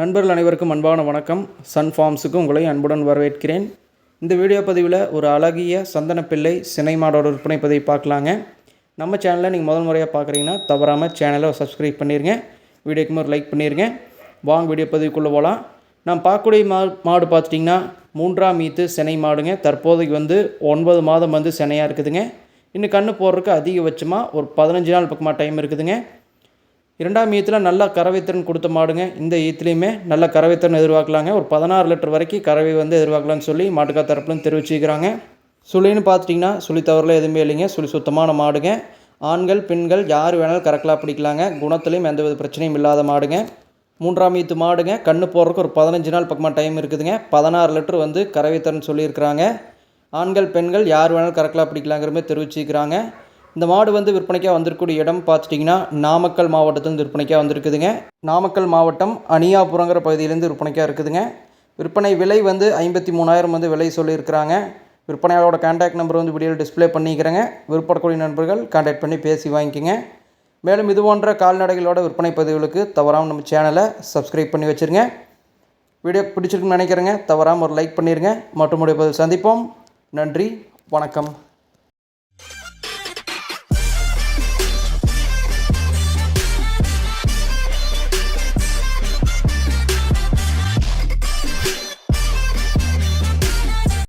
நண்பர்கள் அனைவருக்கும் அன்பான வணக்கம். சன் ஃபார்ம்ஸுக்கு உங்களை அன்புடன் வரவேற்கிறேன். இந்த வீடியோ பதிவில் ஒரு அழகிய சந்தனப்பிள்ளை சினை மாடோட விற்பனை பதிவை பார்க்கலாங்க. நம்ம சேனலை நீங்கள் முதல் முறையாக பார்க்குறீங்கன்னா தவறாமல் சேனலை சப்ஸ்கிரைப் பண்ணிடுங்க வீடியோக்கு ஒரு லைக் பண்ணிடுங்க வாங்க வீடியோ பதிவுக்குள்ளே போகலாம் நான் பார்க்கக்கூடிய மா மாடு பார்த்துட்டிங்கன்னா மூன்றாம் மீத்து சினை மாடுங்க. தற்போதைக்கு வந்து ஒன்பது மாதம் வந்து சினையாக இருக்குதுங்க. இன்னும் கண்ணு போடுறதுக்கு அதிகபட்சமாக ஒரு பதினஞ்சு நாள் பக்கமாக டைம் இருக்குதுங்க. இரண்டாம் ஈத்தில் நல்லா கறவைத்திறன் கொடுத்த மாடுங்க. இந்த ஈத்துலேயுமே நல்ல கறவைத்திறன் எதிர்பார்க்கலாங்க. ஒரு பதினாறு லிட்டர் வரைக்கும் கறவை வந்து எதிர்பார்க்கலாம்னு சொல்லி மாட்டுக்கா தரப்புலன்னு தெரிவிச்சுக்கிறாங்க. சுழின்னு பார்த்துட்டிங்கன்னா சுழி தவறில் எதுவுமே இல்லைங்க. சுழி சுத்தமான மாடுங்க. ஆண்கள் பெண்கள் யார் வேணாலும் கறக்கலாம் பிடிக்கலாங்க. குணத்துலேயும் எந்தவித பிரச்சனையும் இல்லாத மாடுங்க. மூன்றாம் ஈத்து மாடுங்க. கண்ணு போடுறதுக்கு ஒரு பதினஞ்சு நாள் பக்கமாக டைம் இருக்குதுங்க. பதினாறு லிட்டர் வந்து கறவைத்திறன் சொல்லியிருக்கிறாங்க. ஆண்கள் பெண்கள் யார் வேணாலும் கறக்கலாம் பிடிக்கலாங்கிற மாதிரி தெரிவிச்சுக்கிறாங்க. இந்த மாடு வந்து விற்பனைக்காக வந்திருக்கக்கூடிய இடம் பார்த்துட்டிங்கன்னா நாமக்கல் மாவட்டத்திலிருந்து விற்பனைக்காக வந்திருக்குதுங்க. நாமக்கல் மாவட்டம் அணியாபுரங்கிற பகுதியிலேருந்து விற்பனைக்காக இருக்குதுங்க. விற்பனை விலை வந்து ஐம்பத்தி மூணாயிரம் வந்து விலை சொல்லியிருக்கிறாங்க. விற்பனையாளரோட கான்டாக்ட் நம்பர் வந்து வீடியோவில் டிஸ்ப்ளே பண்ணிக்கிறேங்க. விருப்பப்படக்கூடிய நண்பர்கள் கான்டாக்ட் பண்ணி பேசி வாங்கிக்கோங்க. மேலும் இது போன்ற கால்நடைகளோட விற்பனை பதிவுகளுக்கு தவறாமல் நம்ம சேனலை சப்ஸ்கிரைப் பண்ணி வச்சுருங்க. வீடியோ பிடிச்சிருக்குன்னு நினைக்கிறேங்க. தவறாமல் ஒரு லைக் பண்ணிடுங்க மற்றும் பதிவு சந்திப்போம். நன்றி. வணக்கம்.